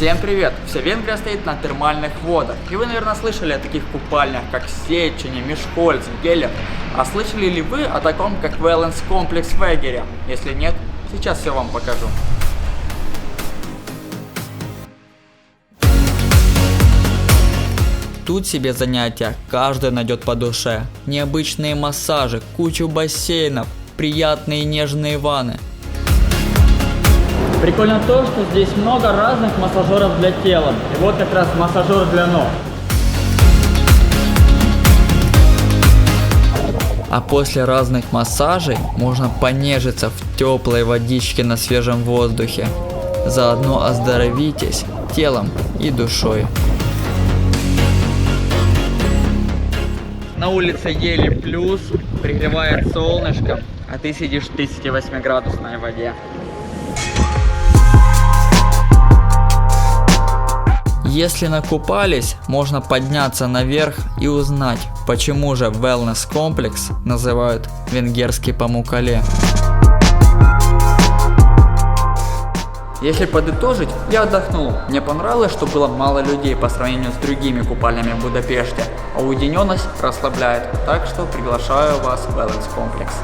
Всем привет! Вся Венгрия стоит на термальных водах. И вы, наверное, слышали о таких купальнях, как Сечени, Мешкольц, Геллер. А слышали ли вы о таком, как Wellness комплекс в Эгере? Если нет, сейчас я вам покажу. Тут себе занятия каждый найдет по душе. Необычные массажи, кучу бассейнов, приятные нежные ванны. Прикольно то, что здесь много разных массажеров для тела. И вот как раз массажер для ног. А после разных массажей можно понежиться в теплой водичке на свежем воздухе. Заодно оздоровитесь телом и душой. На улице еле плюс, пригревает солнышко, а ты сидишь в 38 градусной воде. Если накупались, можно подняться наверх и узнать, почему же wellness комплекс называют венгерский Памукале. Если подытожить, я отдохнул. Мне понравилось, что было мало людей по сравнению с другими купальнями в Будапеште, а уединенность расслабляет, так что приглашаю вас в wellness комплекс.